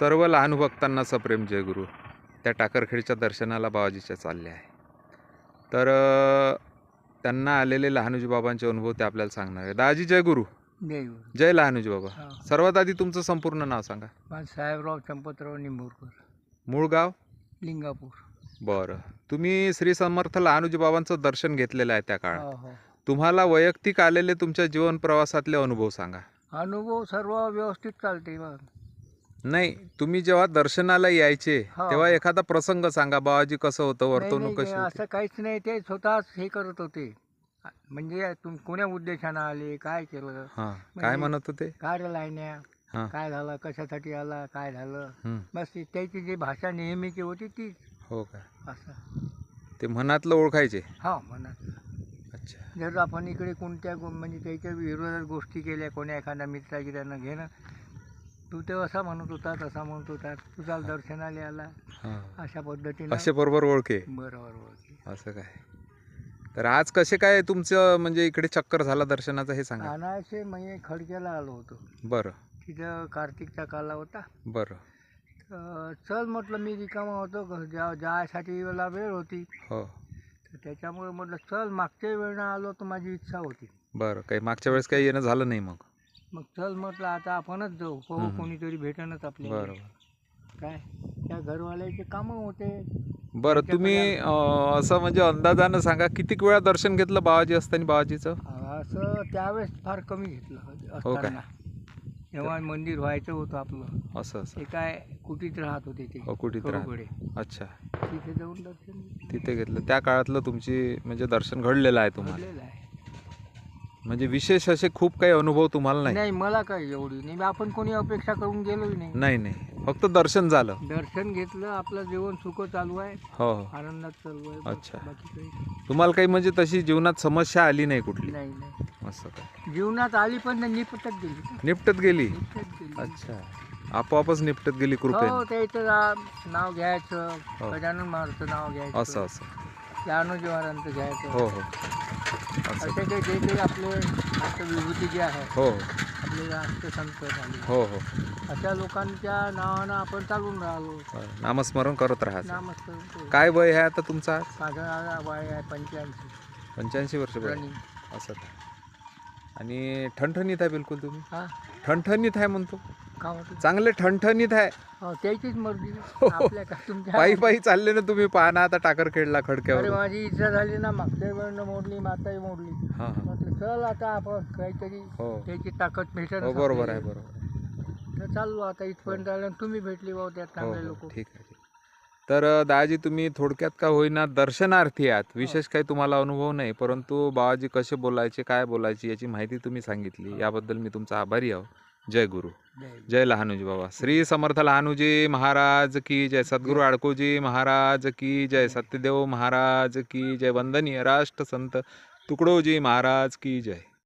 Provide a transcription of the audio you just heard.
सर्व लहान भक्तांना सप्रेम जय गुरु. त्या टाकरखेडच्या दर्शनाला बाबाजीच्या चालले आहे तर त्यांना आलेले लहानुजी बाबांचे अनुभव ते आपल्याला सांगणार आहे दाजी जय गुरु. जय गुरु. जय लहानुजी बाबा. सर्वात आधी तुमचं संपूर्ण नाव सांगा. माझं साहेबराव चंपतराव निंबूरकर. मूळ गाव? लिंगापूर. बरं. तुम्ही श्री समर्थ लहानुजी बाबांचं दर्शन घेतलेलं आहे त्या काळात. हो हो. तुम्हाला वैयक्तिक आलेले तुमच्या जीवन प्रवासातले अनुभव सांगा. अनुभव सर्व व्यवस्थित चालते. मग नाही तुम्ही जेव्हा दर्शनाला यायचे हा. तेव्हा एखादा प्रसंग सांगा बाबाजी कसं होतं वर्तवणूक नाही, कशी होती? असं काहीच नाही ते स्वतःच हे करत होते. म्हणजे तुम कोण्या उद्देशानं आले काय केलं? हा काय म्हणजे- म्हणत होते? काय लायण्या हा. काय झालं कशासाठी आला काय झालं? हम्म. बस ती- त्याची जी भाषा नेहमीची होती तीच. हो का? असं. ते मनातलं ओळखायचे? हा म्हणत अच्छा. जर आपण इकडे कोणत्या गो- म्हणजे त्याच्या विरोधात गोष्टी केल्या कोण्या एखाद्या मित्राची त्यांना घेणं तू ते असा म्हणत होता तसा म्हणत होता तुझा दर्शनाला आला हा. अशा पद्धतीनं. असे बरोबर ओळखे. बरोबर बरोबर असं काय? तर आज कसे काय तुमचं म्हणजे इकडे चक्कर झाला दर्शनाचं हे सांगा. अनायसे म्हणजे खडक्याला आलो होतो. बरं. तिथं कार्तिकचा काला होता. बरं. तर चल म्हटलं मी रिकामा होतो. घ- जा जायसाठी मला वेळ होती. हो. तर त्याच्यामुळे म्हटलं चल मागच्या वेळेनं आलो तर माझी इच्छा होती. बरं. काही मागच्या वेळेस काही येणं झालं नाही मग? मग चल म्हटलं आता आपणच जाऊ. पाहू. कोणीतरी भेटणच आपल्याला. बरं काय? त्या घरवाल्याचे कामं होते. बरं तुम्ही अं, असं म्हणजे अंदाजानं सांगा कितीक वेळा दर्शन घेतलं बाबाजी असताना बाबाजीचं? असं त्यावेळेस फार कमी घेतलं हो काय? असताना. जेव्हा मंदिर व्हायचं होतं आपलं. असं असं. ते काय कुटीत राहत होते ते. हो, कुटीत राहत. अच्छा. तिथे जाऊन दर्शन तिथे घेतलं. त्या काळातलं तुमची म्हणजे दर्शन घडलेलं आहे तुम्हाला. घडलेलं आहे. म्हणजे विशेष असे खूप काही अनुभव तुम्हाला नाही. नाही मला काही एवढी नाही. आपण कोणी अपेक्षा करून गेलोही नाही. नाही नाही. फक्त दर्शन झालं. दर्शन घेतलं आपलं जीवन सुख चालू आहे. हो हो. आनंदात चालू आहे. अच्छा. बाकी काही नाही. तुम्हाला काही म्हणजे तशी जीवनात समस्या आली नाही कुठली? नाही नाही. असं काय? जीवनात आली पण नाही निपटत गेली. निपटत गेली? निपटत गेली. अच्छा. आपोआपच निपटत गेली हो कृपेने त्याचं ना- नाव घ्यायचं. हो. गजानन महाराजचं नाव घ्यायचं. असं असं. लहानोजी महाराजांचं घ्यायचं. हो हो. असं. असे काही जे काही आपले आता विभूती जे आहे हो. आपले राष्ट्रसंत झाले. हो हो. अशा लोकांच्या नावानं आपण चालून राहिलो हो. नामस्मरण करत राहायचं नामस्मरण काय वय आहे आता तुमचा माझं वय आहे पंच्याऐंशी. पंच्याऐंशी वर्ष वय आहे. रनिंग. असं आणि ठणठणीत आहे बिलकुल तुम्ही? हा. ठणठणीत आहे म्हणतो? का चांगले ठणठणीत आहे. हो त्याचीच मर्जी. आपल्या का तुमच्या पायी पायी चालले ना तुम्ही पाहा ना आता टाकर खेळला अरे खडक्यावर माझी इच्छा झाली ना मागच्या वेळेनं मोडली माताही मोडली. हा हा. म्हटलं चल आता आपण काहीतरी हो. त्याची ताकद भेटेल. हो बरोबर आहे बरोबर आहे. तर चाललो आता इथपर्यंत आलं आणि तुम्ही भेटली भाऊ त्यात हो चांगले हो लोक. ठीक आहे ठीक तर अ, दादाजी तुम्ही थोडक्यात का होईना दर्शनार्थी आहात? विशेष काही तुम्हाला अनुभव नाही परंतु बाबाजी कसे बोलायचे काय बोलायचे याची माहिती तुम्ही सांगितली. याबद्दल मी तुमचा आभारी आहो. जय गुरु। जय लहानुजी बाबा। श्री समर्थ लहानुजी महाराज की जय सद्गुरु अडकोजी महाराज की जय सत्यदेव महाराज की जय वंदनीय राष्ट्र संत तुकडोजी महाराज की जय।